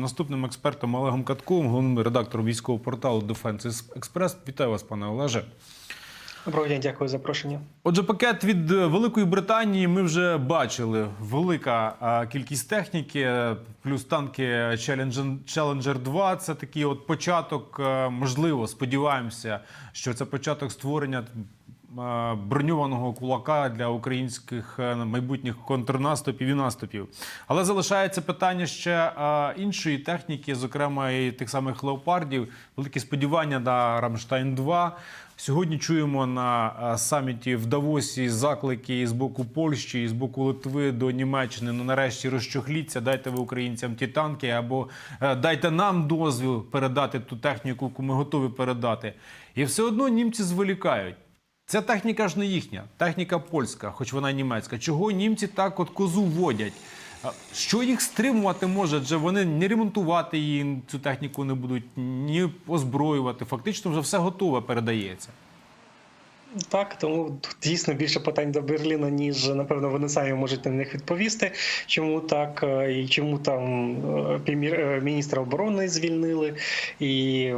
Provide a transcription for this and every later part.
Наступним експертом Олегом Катковим, головним редактором військового порталу Defense Express. Вітаю вас, пане Олеже. Доброго дня, дякую за запрошення. Отже, пакет від Великої Британії ми вже бачили. Велика кількість техніки, плюс танки Challenger, Challenger 2. Це такий от початок. Можливо, сподіваємося, що це початок створення броньованого кулака для українських е, майбутніх контрнаступів і наступів. Але залишається питання ще е, іншої техніки, зокрема і тих самих леопардів. Великі сподівання на Рамштайн 2 Сьогодні чуємо на е, саміті в Давосі заклики з боку Польщі, і з боку Литви до Німеччини. Ну нарешті розчохліться, дайте ви українцям ті танки, або е, дайте нам дозвіл передати ту техніку, яку ми готові передати. І все одно німці зволікають. Ця техніка ж не їхня, техніка польська, хоч вона німецька. Чого німці так от козу водять? Що їх стримувати може? Адже вони не ремонтувати її цю техніку не будуть, ні озброювати. Фактично вже все готове передається. Так, тому тут дійсно більше питань до Берліна, ніж напевно вони самі можуть на них відповісти. Чому так е, і чому там е, е, міністра оборони звільнили і.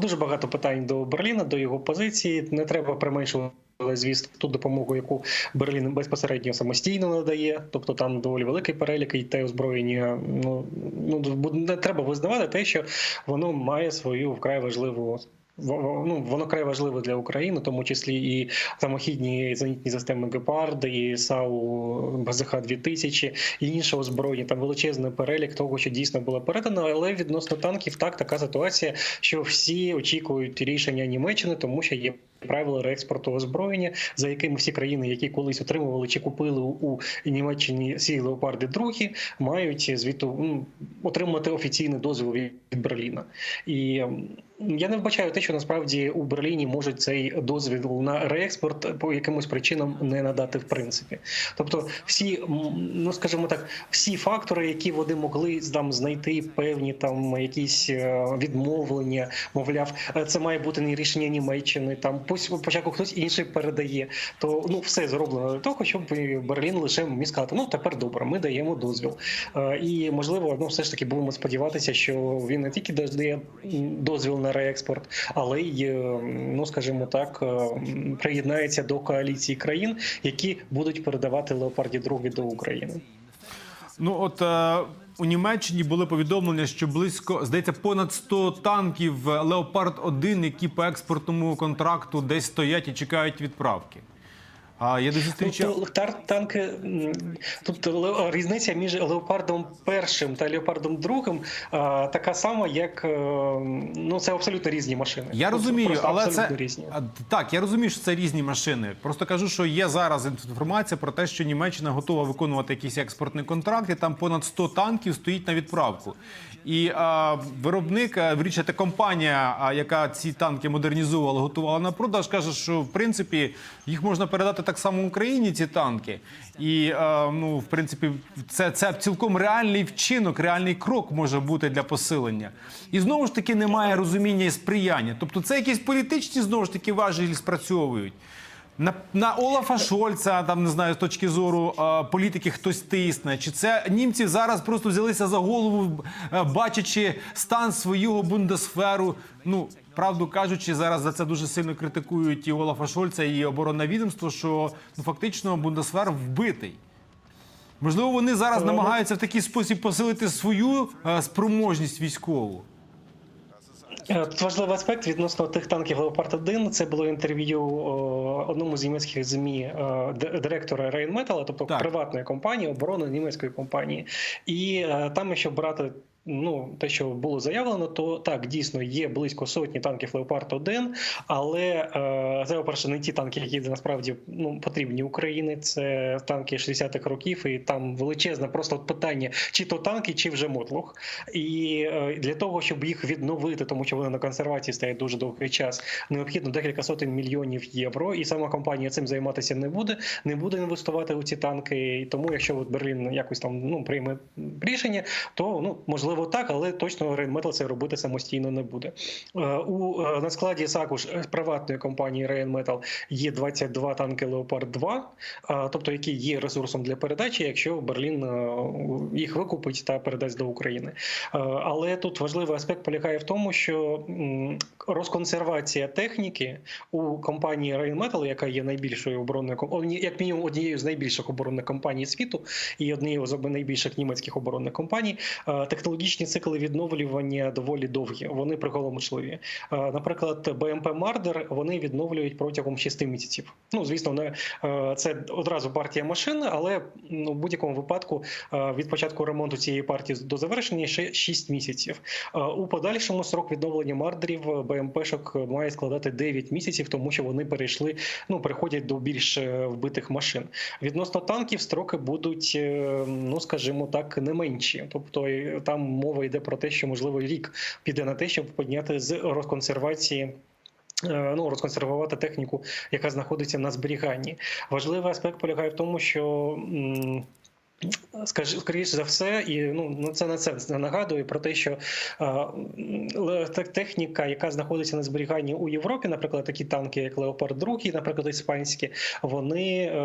Дуже багато питань до Берліна, до його позиції. Не треба применшувати. Звісно, ту допомогу, яку Берлін безпосередньо самостійно надає, тобто там доволі великий перелік і те озброєння. Ну ну не треба визнавати те, що воно має свою вкрай важливу ну, воно край важливе для України, в тому числі і самохідні зенітні системи Гепард, і САУ БЗХ 2000 і інше озброєння. Там величезний перелік того, що дійсно було передано. Але відносно танків, так така ситуація, що всі очікують рішення Німеччини, тому що є. Правила реекспорту озброєння, за якими всі країни, які колись отримували чи купили у Німеччині ці леопарди другі, мають звіту ну, отримати офіційний дозвіл від Берліна. І я не вбачаю те, що насправді у Берліні можуть цей дозвіл на реекспорт по якимось причинам не надати в принципі. Тобто, всі, ну скажімо так, всі фактори, які вони могли там знайти певні там якісь е, відмовлення, мовляв, е, це має бути не рішення Німеччини. Там пусть спочатку хтось інший передає. То ну все зроблено для того, щоб Берлін лише міг сказати, ну тепер добре, ми даємо дозвіл. Е, І можливо, ну все ж таки будемо сподіватися, що він не тільки дає дозвіл на реекспорт, але й е, ну скажімо так, е, приєднається до коаліції країн, які будуть передавати леопарді другі до України. Ну от е, у Німеччині були повідомлення, що близько здається понад 100 танків Леопард 1 які по експортному контракту десь стоять і чекають відправки. А я десь зустрічав. Тобто тар- танки ле- різниця між леопардом першим та леопардом другим а, така сама, як е, ну це абсолютно різні машини. Я розумію, просто але це різні. Так. Я розумію, що це різні машини. Просто кажу, що є зараз інформація про те, що Німеччина готова виконувати якийсь експортний контракт, і там понад 100 танків стоїть на відправку. І а, виробник, а, компанія, яка ці танки модернізувала, готувала на продаж, каже, що в принципі їх можна передати так само Україні, ці танки. І а, ну, в принципі, це, це цілком реальний вчинок, реальний крок може бути для посилення. І знову ж таки немає розуміння і сприяння. Тобто, це якісь політичні знову ж таки важелі спрацьовують. На, на Олафа Шольца, там не знаю, з точки зору е, політики хтось тисне. Чи це німці зараз просто взялися за голову, е, бачачи стан свого бундесферу? Ну, правду кажучи, зараз за це дуже сильно критикують і Олафа Шольца, і оборонне відомство, що ну фактично бундесфер вбитий. Можливо, вони зараз намагаються в такий спосіб посилити свою е, спроможність військову. Е, Тут важливий аспект відносно тих танків Леопард 1 Це було інтерв'ю одному з німецьких змі е, директора Rheinmetall, тобто Так. приватної компанії, оборони німецької компанії. І е, там, якщо брати. Ну, те, що було заявлено, то так дійсно є близько сотні танків Леопард 1 але е, це по-перше, не ті танки, які насправді ну потрібні Україні. Це танки 60-х років, і там величезне просто питання, чи то танки, чи вже мотлох. І е, для того, щоб їх відновити, тому що вони на консервації стоять дуже довгий час, необхідно декілька сотень мільйонів євро. І сама компанія цим займатися не буде, не буде інвестувати у ці танки. І тому, якщо от Берлін якось там ну прийме рішення, то ну можливо можливо, так, але точно Rheinmetall це робити самостійно не буде. Е, У е, на складі також приватної компанії Rheinmetall є 22 танки Leopard 2, е, тобто які є ресурсом для передачі, якщо Берлін е, їх викупить та передасть до України. Е, Але тут важливий аспект полягає в тому, що розконсервація техніки у компанії Rheinmetall, яка є найбільшою оборонною як мінімум однією з найбільших оборонних компаній світу і однією з найбільших німецьких оборонних компаній, е, технологічні цикли відновлювання доволі довгі. Вони приголомшливі. Е, Наприклад, БМП Мардер вони відновлюють протягом 6 місяців. Ну звісно, не е, це одразу партія машин, але ну, в будь-якому випадку е, від початку ремонту цієї партії до завершення ще 6 місяців. У подальшому срок відновлення мардерів БМПшок має складати 9 місяців, тому що вони перейшли, ну переходять до більш вбитих машин. Відносно танків строки будуть, ну скажімо так, не менші. Тобто там мова йде про те, що можливо рік піде на те, щоб підняти з розконсервації. е, Ну, розконсервувати техніку, яка знаходиться на зберіганні. Важливий аспект полягає в тому, що скоріше за все, і ну ну це на це нагадує про те, що е, техніка, яка знаходиться на зберіганні у Європі, наприклад, такі танки, як Леопард 2, наприклад, іспанські, вони е,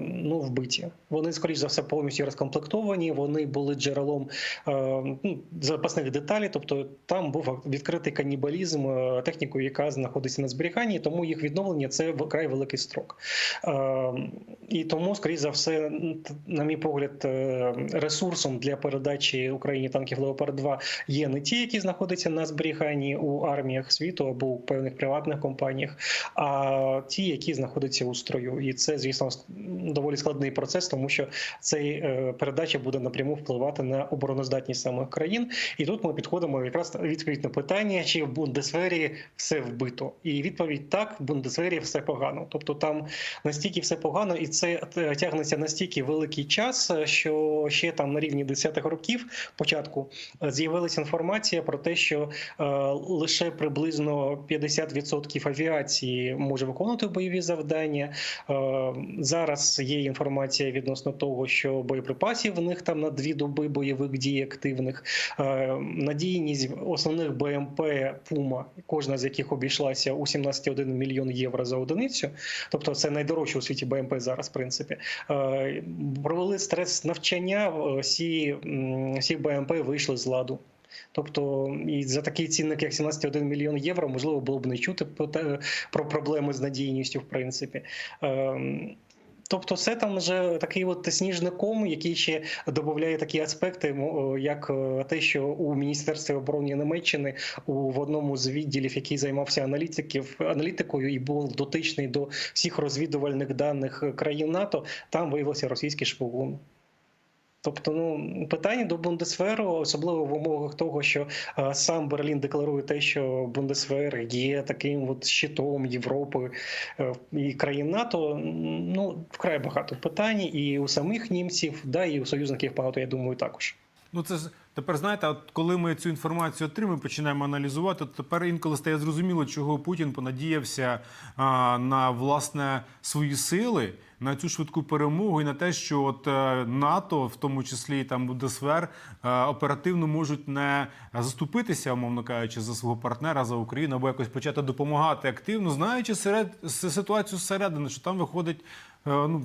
ну вбиті. Вони скоріш за все повністю розкомплектовані. Вони були джерелом е, ну, запасних деталей. Тобто там був відкритий канібалізм е, технікою, яка знаходиться на зберіганні, тому їх відновлення це вкрай великий строк. Е, і тому, скоріш за все, на мій погляд, ресурсом для передачі Україні танків Леопард 2 є не ті, які знаходяться на зберіганні у арміях світу або у певних приватних компаніях, а ті, які знаходяться у строю. І це, звісно, доволі складний процес, тому що цей е, передача буде напряму впливати на обороноздатність самих країн. І тут ми підходимо якраз відповідь на питання, чи в Бундесвері все вбито. І відповідь так, в Бундесвері все погано. Тобто там настільки все погано, і це е, тягнеться настільки великий час, е, що ще там на рівні 10-х років початку е, з'явилася інформація про те, що е, лише приблизно 50% авіації може виконувати бойові завдання. Е, зараз є інформація відносно того, що боєприпасів в них там на дві доби бойових дій активних. Надійність основних БМП Пума, кожна з яких обійшлася у 17,1 мільйон євро за одиницю. Тобто це найдорожче у світі БМП зараз, в принципі. Провели стрес навчання, е, всі, всі БМП вийшли з ладу. Тобто, і за такий цінник, як 17,1 мільйон євро, можливо, було б не чути про проблеми з надійністю, в принципі. Ем, Тобто, все там вже такий от сніжний ком, який ще додає такі аспекти, як е, те, що у Міністерстві оборони Німеччини у в одному з відділів, який займався аналітиків аналітикою і був дотичний до всіх розвідувальних даних країн НАТО, там виявився російський шпигун. Тобто, ну питання до Бундесверу, особливо в умовах того, що е, сам Берлін декларує те, що Бундесвер є таким от щитом Європи е, і країн НАТО. Ну вкрай багато питань, і у самих німців, да, і у союзників багато, я думаю, також. Ну, це ж тепер знаєте, от коли ми цю інформацію отримуємо, починаємо аналізувати, то тепер інколи стає зрозуміло, чого Путін понадіявся а, на власне свої сили, на цю швидку перемогу і на те, що от е, НАТО, в тому числі там Бундесвер, е, оперативно можуть не заступитися, умовно кажучи, за свого партнера за Україну або якось почати допомагати активно, знаючи серед ситуацію зсередини, що там виходить. е, ну,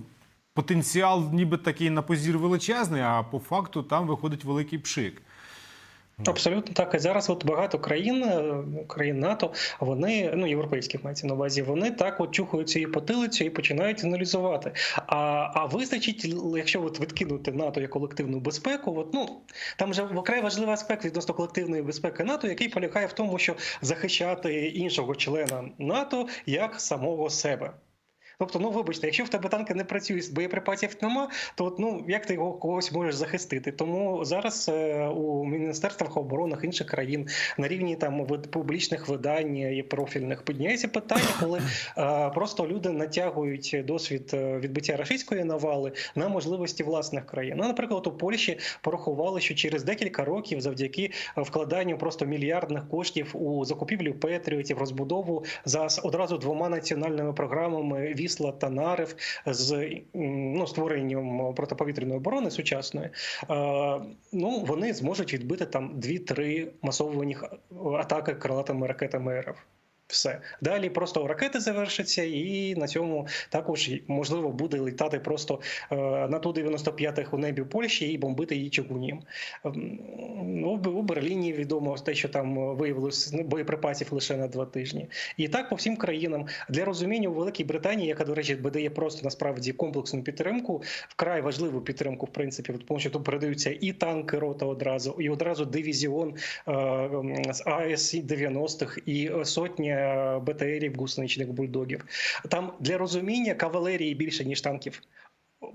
потенціал ніби такий на позір величезний, а по факту там виходить великий пшик. Абсолютно так. І зараз от багато країн, е, країн НАТО, вони ну європейських мається на увазі, вони так от чухають цією потилицю і починають аналізувати. А а вистачить, якщо от відкинути НАТО як колективну безпеку, от ну там вже вкрай важливий аспект відносно колективної безпеки НАТО, який полягає в тому, що захищати іншого члена НАТО як самого себе. Тобто, ну вибачте, якщо в тебе танки не працюють, боєприпасів нема, то от, ну як ти його когось можеш захистити? Тому зараз е, у міністерствах оборони інших країн на рівні там публічних видань і профільних підняється питання, коли е, просто люди натягують досвід е, відбиття рашистської навали на можливості власних країн. Ну, наприклад, у Польщі порахували, що через декілька років, завдяки вкладанню просто мільярдних коштів у закупівлю петріотів, розбудову за одразу двома національними програмами віз Вісла та з ну, створенням протиповітряної оборони сучасної, е, ну вони зможуть відбити там 2-3 масовані атаки крилатими ракетами РФ. Все далі просто ракети завершаться, і на цьому також можливо буде літати просто е, на ту 95-х у небі Польщі і бомбити її чугунім. Ем, У, у Берліні відомо те, що там виявилось боєприпасів лише на два тижні. І так по всім країнам для розуміння у Великій Британії, яка до речі видає просто насправді комплексну підтримку, вкрай важливу підтримку, в принципі, тому що тут передаються і танки рота одразу, і одразу дивізіон е, з АЕС 90-х, і сотня БТРів гусеничних бульдогів. Там для розуміння кавалерії більше ніж танків.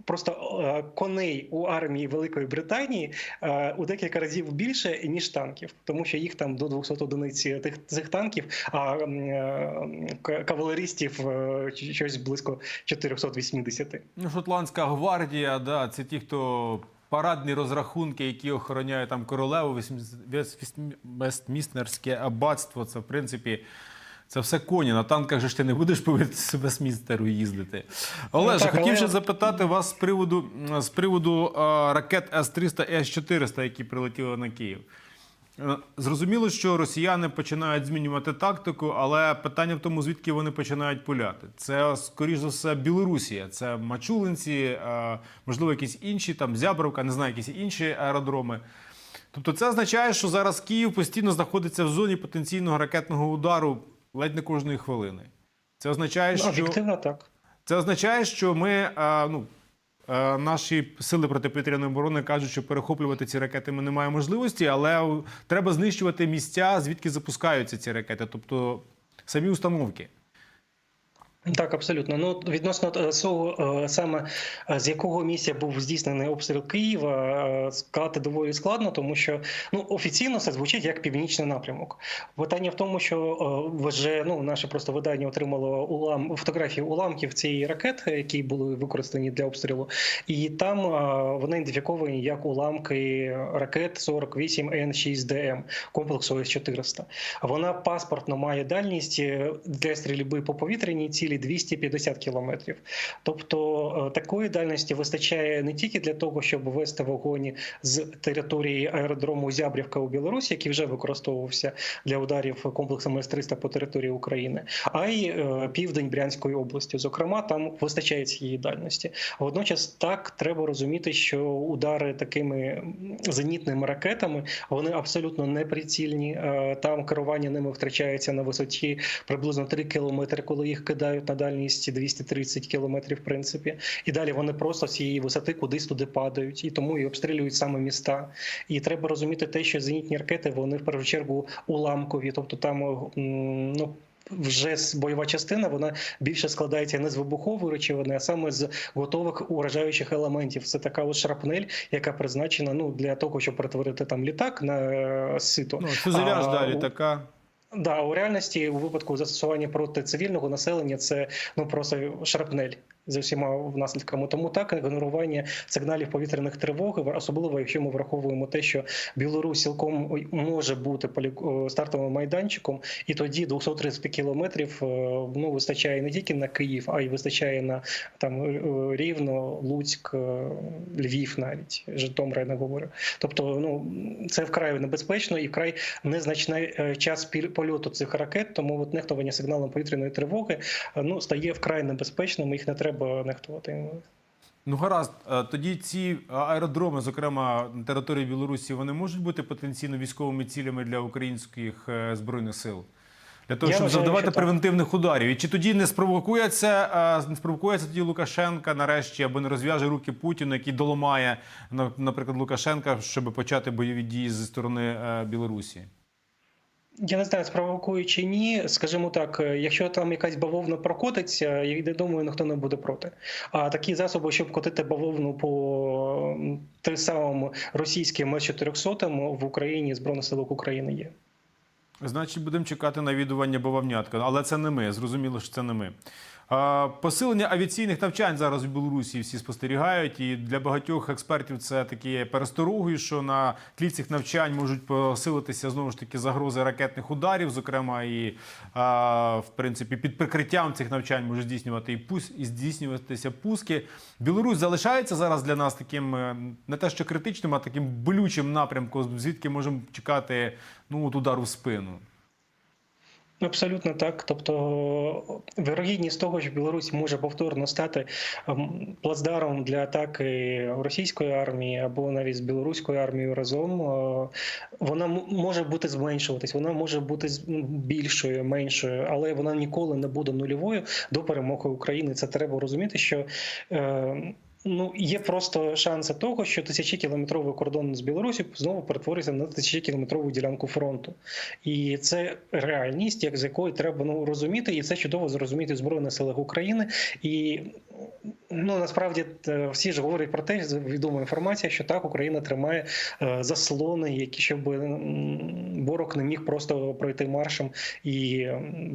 Просто е, коней у армії Великої Британії е, у декілька разів більше ніж танків, тому що їх там до 200 одиниць тих цих танків, а е, кавалеристів е, щось близько 480. Ну, Шотландська гвардія, да, це ті, хто парадні розрахунки, які охороняють там королеву, Вестміс- Вестміс- Вестмінстерське аббатство. Це в принципі. Це все коні. На танках же ж ти не будеш по Вестмінстеру їздити. Олеже, так, хотів але- ще запитати вас з приводу, з приводу е, ракет С-300 і С-400, які прилетіли на Київ. Е, Зрозуміло, що росіяни починають змінювати тактику, але питання в тому, звідки вони починають пуляти. Це, скоріш за все, Білорусія, це Мачулинці, е, можливо, якісь інші, там Зябровка, не знаю, якісь інші аеродроми. Тобто це означає, що зараз Київ постійно знаходиться в зоні потенційного ракетного удару ледь не кожної хвилини. Це означає, Ну, що Об'єктивно так. це означає, що ми а, ну. Наші сили протиповітряної оборони кажуть, що перехоплювати ці ракети ми не маємо можливості, але треба знищувати місця, звідки запускаються ці ракети, тобто самі установки. Так, абсолютно. Ну відносно е, цього е, саме е, з якого місця був здійснений обстріл Києва, сказати доволі складно, тому що ну офіційно це звучить як північний напрямок. Питання в тому, що вже ну наше просто видання отримало улам фотографії уламків цієї ракети, які були використані для обстрілу, і там вони ідентифіковані як уламки ракет 48 Н6ДМ комплексу С-400. Вона паспортно має дальність для стрільби по повітряній цілі 250 кілометрів. Тобто е, такої дальності вистачає не тільки для того, щоб вести вогоні з території аеродрому Зябрівка у Білорусі, який вже використовувався для ударів комплексом С-300 по території України, а й е, південь Брянської області. Зокрема, там вистачає цієї дальності. Водночас так треба розуміти, що удари такими зенітними ракетами вони абсолютно неприцільні. Е, Там керування ними втрачається на висоті приблизно 3 кілометри, коли їх кидають на дальність 230 кілометрів, в принципі. І далі вони просто з цієї висоти кудись туди падають, і тому і обстрілюють саме міста. І треба розуміти те, що зенітні ракети вони в першу чергу уламкові, тобто там ну. Вже бойова частина вона більше складається не з вибухової речовини, а саме з готових уражаючих елементів. Це така от шрапнель, яка призначена ну для того, щоб перетворити там літак на е, сито. Ну, фюзеляж А, далі у- така. Да, у реальності у випадку застосування проти цивільного населення це ну просто шрапнель з усіма наслідками. Тому так ігнорування сигналів повітряних тривог, особливо якщо ми враховуємо те, що Білорусь цілком може бути стартовим майданчиком, і тоді 230 кілометрів е, ну вистачає не тільки на Київ, а й вистачає на там е, Рівно, Луцьк, е, Львів, навіть Житомир, я не говорю. Тобто, ну це вкрай небезпечно і вкрай незначний час польоту цих ракет, тому от нехтування сигналом повітряної тривоги ну стає вкрай небезпечним. Їх не треба нехтувати. Ну гаразд, Е, тоді ці аеродроми, зокрема на території Білорусі, вони можуть бути потенційно військовими цілями для українських е, збройних сил. Для того, Я щоб вважаю, завдавати що так. превентивних ударів. І чи тоді не спровокується, е, не спровокується тоді Лукашенка нарешті або не розв'яже руки Путіну, який доламає, на- наприклад, Лукашенка, щоб почати бойові дії зі сторони е, Білорусі? Я не знаю, спровокує чи ні. Скажімо так, е, якщо там якась бавовна прокотиться, я думаю, ніхто не буде проти. А такі засоби, щоб котити бавовну по тим самим російським С-400 в Україні Збройних силах України є. Значить, будемо чекати навідування Бавовнятка. Але це не ми. Зрозуміло, що це не ми. Посилення авіаційних навчань зараз в Білорусі всі спостерігають, і для багатьох експертів це такі пересторогою, що на тлі цих навчань можуть посилитися знову ж таки загрози ракетних ударів. Зокрема, і в принципі під прикриттям цих навчань можуть здійснювати і пус і здійснюватися пуски. Білорусь залишається зараз для нас таким е, не те, що критичним, а таким болючим напрямком, звідки можемо чекати ну от удару в спину. Абсолютно так. Тобто вирогідність того, що Білорусь може повторно стати ем, плацдаром для атаки російської армії або навіть з білоруською армією разом, е, вона може бути зменшуватись, вона може бути з- більшою, меншою, але вона ніколи не буде нульовою до перемоги України. Це треба розуміти, що. Ну, є просто шанси того, що тисячокілометровий кордон з Білорусі знову перетвориться на тисячокілометрову ділянку фронту. І це реальність, як з якої треба ну, розуміти, і це чудово зрозуміти Збройних силах України. І ну насправді е, всі ж говорять про те, відома інформація, що так Україна тримає е, заслони, які щоб м, ворог не міг просто пройти маршем і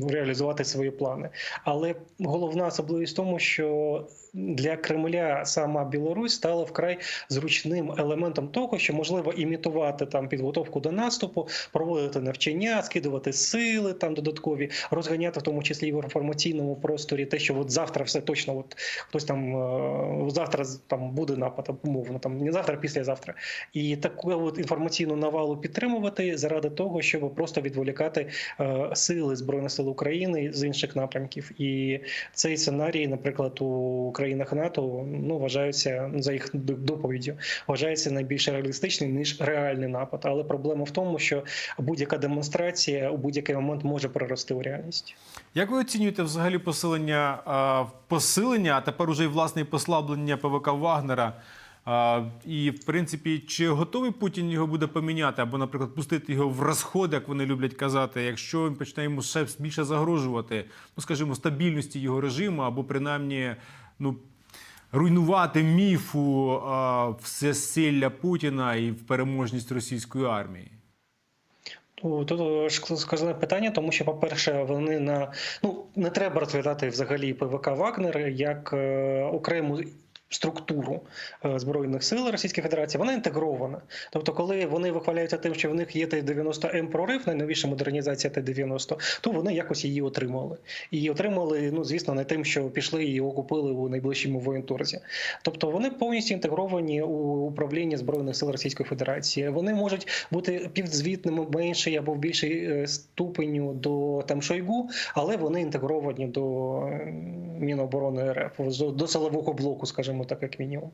реалізувати свої плани. Але головна особливість в тому, що для Кремля сама Білорусь стала вкрай зручним елементом того, що можливо імітувати там підготовку до наступу, проводити навчання, скидувати сили там додаткові, розганяти в тому числі в інформаційному просторі те, що от завтра все точно, от хтось там е, завтра там буде напад, умовно, там не завтра, а післязавтра. І таку от інформаційну навалу підтримувати заради того, щоб просто відволікати е, сили збройних сил України з інших напрямків. І цей сценарій, наприклад, у країнах НАТО ну вважаються за їх доповіддю, вважається найбільш реалістичним ніж реальний напад. Але проблема в тому, що будь-яка демонстрація у будь-який момент може перерости у реальність. Як ви оцінюєте взагалі посилення, посилення, а тепер уже і власне послаблення ПВК Вагнера? І в принципі, чи готовий Путін його буде поміняти, або, наприклад, пустити його в розход, як вони люблять казати, якщо він почне йому ще більше загрожувати, ну скажімо, стабільності його режиму, або принаймні ну, руйнувати міфу а, всесилля Путіна і в переможність російської армії? Ну, Тут ж сказане питання, тому що, по-перше, вони на ну не треба розглядати взагалі ПВК Вагнер як е, окрему структуру е, збройних сил Російської Федерації. Вона інтегрована. Тобто, коли вони вихваляються тим, що в них є Т-90М прорив, найновіша модернізація Т-90, то вони якось її отримали. І отримали, ну звісно, не тим, що пішли і окупили у найближчому воєнторзі. Тобто вони повністю інтегровані у управління збройних сил Російської Федерації. Вони можуть бути підзвітними менший або в більшій е, ступеню до там Шойгу, але вони інтегровані до Міноборони РФ до силового блоку, скажімо так, як мінімум.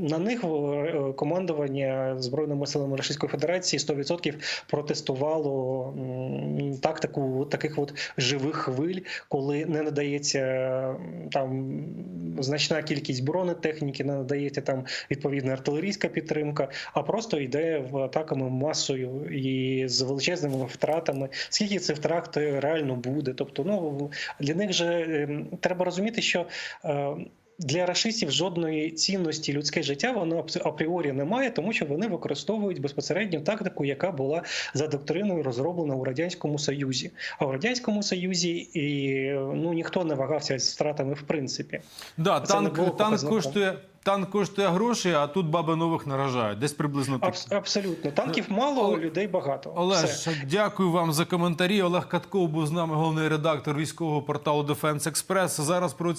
На них е, командування збройними силами Російської Федерації 100% протестувало тактику таких от живих хвиль, коли не надається там значна кількість бронетехніки, не надається там відповідна артилерійська підтримка, а просто йде в атаками масою і з величезними втратами. Скільки цих втрат реально буде? Тобто, ну для них же ем, треба розуміти, що. Для рашистів жодної цінності людське життя воно апріорі немає, тому що вони використовують безпосередньо тактику, яка була за доктриною розроблена у радянському союзі. А в радянському союзі і ну ніхто не вагався з втратами в принципі. Да, Це танк, танк коштує танк коштує гроші, а тут баби нових наражають. Десь приблизно так. Абс- абсолютно танків мало, Олег- людей багато. Олеж, Все. дякую вам за коментарі. Олег Катков був з нами головний редактор військового порталу Defense Express. Зараз про